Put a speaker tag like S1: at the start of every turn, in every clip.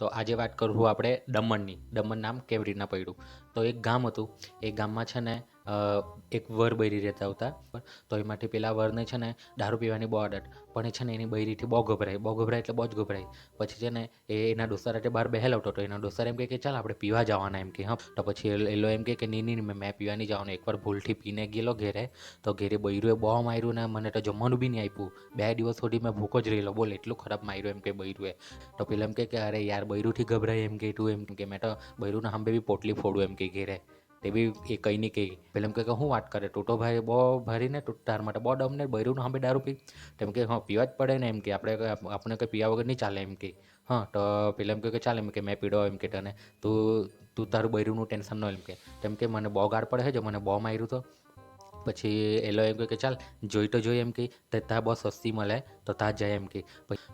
S1: તો આજે વાત કરું આપણે દમણની. દમણ નામ કેવી રીતના પડ્યું તો એક ગામ હતું. એ ગામમાં છે ને એક વર બૈરી રહેતા હતા. તો એમાંથી પેલા વરને છે ને દારૂ પીવાની બહુ આદત. પણ એ છે ને એની બૈરીથી બહુ ગભરાય બહુ ગભરાય એટલે બહુ જ ગભરાય પછી છે ને એ એના ડોસા રાતે બહાર બહેલ આવતો હતો. એના ડોસા એમ કહે કે ચાલ આપણે પીવા જવાના એમ કે, હા. તો પછી એ- એલો એમ કે નહીં નહીં, મેં પીવા નહીં જવાનું. એકવાર ભૂલથી પીને ગયેલો ઘેરે. તો ઘેરે બૈરુએ બહુ માર્યું ને મને તો જમવાનું બી નહીં આપ્યું. બે દિવસ સુધી મેં ભૂકો જ રહેલો. બોલ, એટલું ખરાબ માર્યું એમ કે બૈરુએ. તો પેલા એમ કે, અરે યાર, બૈરુથી ગભરાય એમ કે તું એમ. કે મેં તો બૈરુના હંબે બી પોટલી ફોડું એમ કે ઘેરે. તે બી એ કંઈ નહીં કહી પેલા એમ કે હું વાત કરે? તું ભાઈ બહુ ભરીને તાર માટે બહુ ડમ ને હા દારૂ પી. તેમ કે, હા, પીવા જ પડે ને એમ કે, આપણે આપણે કંઈ પીવા વગર નહીં ચાલે એમ કે. હા, તો પેલા એમ કે, ચાલે એમ કે, મેં પીડો એમ કે તને. તું તું તારું બૈરુંનું ટેન્શન ન એમ કે. તેમ કે, મને બહુ ગાળ પડે છે જો, મને બહુ માર્યું તો. પછી એ લો એમ કહે કે ચાલ, જોઈ તો જોઈ એમ કે તે ત્યાં બહુ સસ્તી મળે, તો ત્યાં જાય એમ કે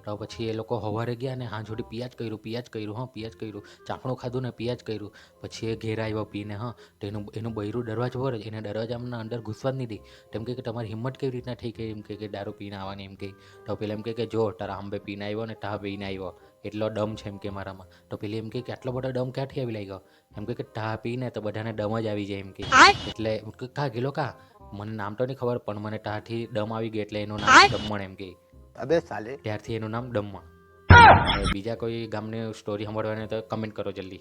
S1: તો પછી એ લોકો હવારે ગયા ને હા જોડી પિયાજ કર્યું પિયાજ કર્યું, હા, પિયાજ કર્યું. ચાપણું ખાધું ને પિયાજ કર્યું. પછી એ ઘેર આવ્યો પીને, હા, તો એનું એનું બૈરું દરવાજો પર એને દરવાજામાં અંદર ઘૂસવા જ નહીં દે. તેમ કે તમારી હિંમત કેવી રીતના થઈ ગઈ? એમ કે કે દારૂ પીને આવવાની એમ કે તો પેલા એમ કહે કે જો, તારા આંબે પીને આવ્યો ને તા પીને આવ્યો. એટલો ડમ છે એમ કે મારામાં. તો પેલી એમ કે કે આટલો બધો ડમ ક્યાંથી આવી લાગ્યો? એમ કે કે ટા પીને તો બધાને ડમ જ આવી જાય એમ કે. એટલે કા ગેલો કા? મને નામ તો નહીં ખબર પણ મને ટાથી ડમ આવી ગઈ એટલે એનું નામ ડમણ એમ કે.
S2: અબે સાલે.
S1: ત્યારથી એનું નામ ડમણ બીજા કોઈ ગામની સ્ટોરી સાંભળવાની તો કમેન્ટ કરો જલ્દી.